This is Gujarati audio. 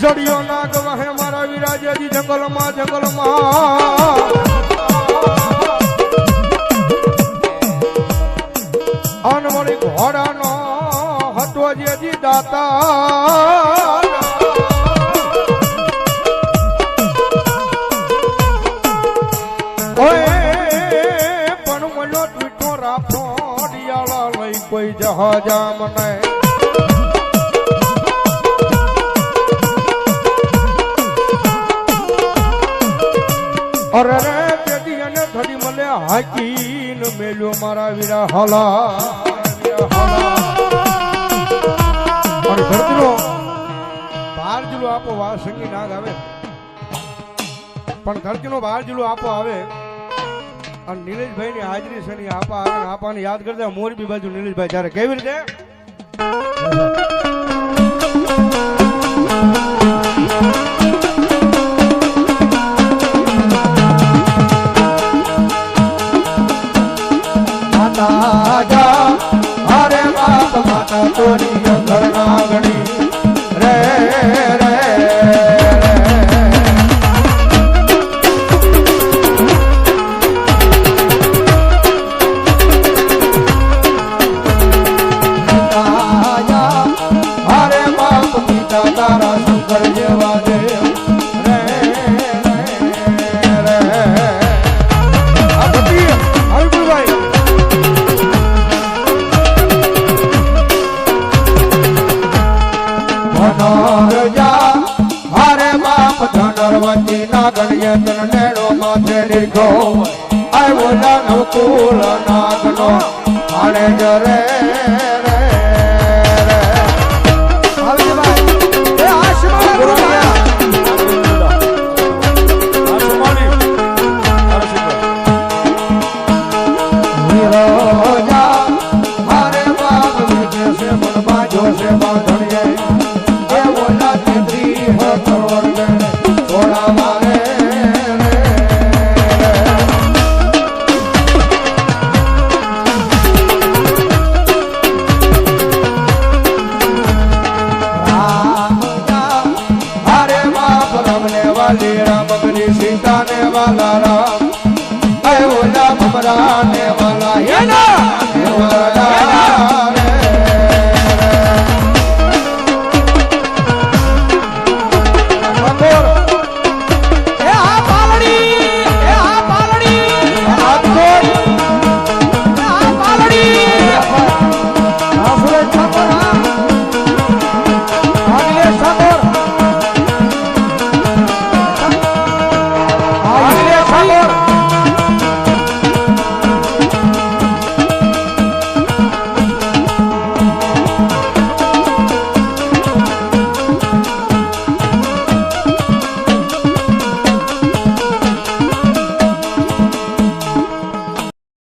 જડિયો નાગ વહે મારા વિરાજાજી જંગલમાં જંગલમાં. અનવળી ઘોડાનો હતો જેજી દાતા પણ મનો ટ્વીટો રાખો ડિયાળા લઈ કોઈ જહાજા મને અરે રે પેટી અને થડી મલે હાકીન મેલ્યો મારા વીરા હલા. વીરા અને ધરતીનો બાર જુલો આપો, વા સંગી નાગ આવે. પણ ધરતીનો બાર જુલો આપો આવે. અને નીલેશભાઈ ની હાજરી છે ની આપા આવે આપાને યાદ કરતા મોરબી બાજુ નીલેશભાઈ ત્યારે કેવી રીતે? માતા જા અરે બાપ માતા તોરી ઘરના ગણી રે રે તારા હરે ધનરવતી નાગર તન નેડો માથે લીધો આવ્યો નાનો કુલ નાગનો આણે જરે રે રે. રામ ને વાલી રામ. કરી સીતા ને વાલા રામ આવ્યો રામ રામ ને વાલા